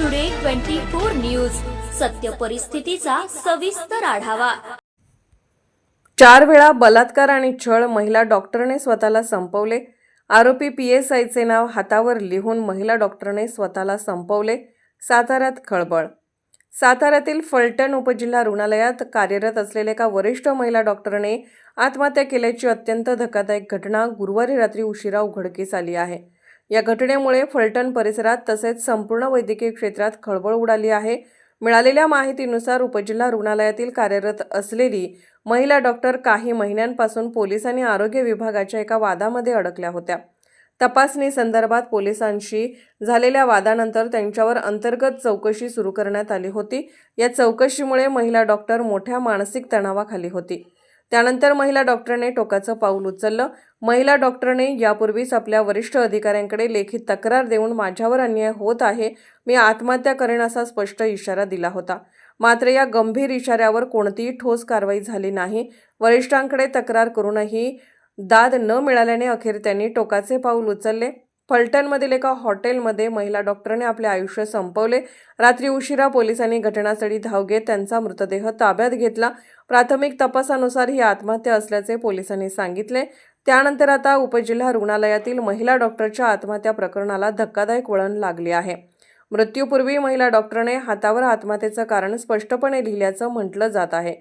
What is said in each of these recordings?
Today twenty four news सत्य परिस्थितीचा सविस्तर आढावा. चार वेळा बलात्कार आणि छळ महिला डॉक्टरने स्वतःला संपवले. आरोपी पी एस आयचे नाव हातावर लिहून महिला डॉक्टरने स्वतःला संपवले. साताऱ्यात खळबळ. साताऱ्यातील फलटण उपजिल्हा रुग्णालयात कार्यरत असलेल्या एका वरिष्ठ महिला डॉक्टरने आत्महत्या केल्याची अत्यंत धक्कादायक घटना गुरुवारी रात्री उशिरा उघडकीस आली आहे. या घटनेमुळे फलटण परिसरात तसेच संपूर्ण वैद्यकीय क्षेत्रात खळबळ उडाली आहे. मिळालेल्या माहितीनुसार उपजिल्हा रुग्णालयातील कार्यरत असलेली महिला डॉक्टर काही महिन्यांपासून पोलीस आणि आरोग्य विभागाच्या एका वादामध्ये अडकल्या होत्या. तपासणी संदर्भात पोलिसांशी झालेल्या वादानंतर त्यांच्यावर अंतर्गत चौकशी सुरू करण्यात आली होती. या चौकशीमुळे महिला डॉक्टर मोठ्या मानसिक तणावाखाली होती. त्यानंतर महिला डॉक्टरने टोकाचं पाऊल उचललं. महिला डॉक्टरने यापूर्वीच आपल्या वरिष्ठ अधिकाऱ्यांकडे लेखी तक्रार देऊन माझ्यावर अन्याय होत आहे. मी आत्महत्या करेन असा स्पष्ट इशारा दिला होता. मात्र या गंभीर इशाऱ्यावर कोणतीही ठोस कारवाई झाली नाही. वरिष्ठांकडे तक्रार करूनही दाद न मिळाल्याने अखेर त्यांनी टोकाचे पाऊल उचलले. फलटणमधील एका हॉटेलमध्ये महिला डॉक्टरने आपले आयुष्य संपवले. रात्री उशिरा पोलिसांनी घटनास्थळी धाव घेत त्यांचा मृतदेह ताब्यात घेतला. प्राथमिक तपासानुसार ही आत्महत्या असल्याचे पोलिसांनी सांगितले. त्यानंतर आता उपजिल्हा रुग्णालयातील महिला डॉक्टरच्या आत्महत्या प्रकरणाला धक्कादायक वळण लागले आहे. मृत्यूपूर्वी महिला डॉक्टरने हातावर आत्महत्येचं कारण स्पष्टपणे लिहिल्याचं म्हटलं जात आहे.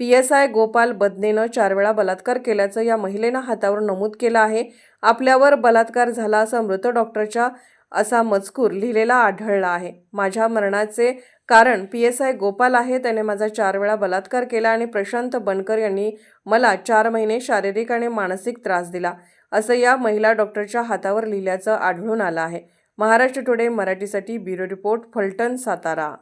पी एस आय गोपाल बदनेनं चार वेळा बलात्कार केल्याचं या महिलेनं हातावर नमूद केलं आहे. आपल्यावर बलात्कार झाला असं मृत डॉक्टरच्या असा मजकूर लिहिलेला आढळला आहे. माझ्या मरणाचे कारण पी एस आय गोपाल आहे. त्याने माझा चार वेळा बलात्कार केला आणि प्रशांत बनकर यांनी मला चार महिने शारीरिक आणि मानसिक त्रास दिला असं या महिला डॉक्टरच्या हातावर लिहिल्याचं आढळून आलं आहे. महाराष्ट्र टुडे मराठीसाठी ब्युरो रिपोर्ट फलटण सातारा.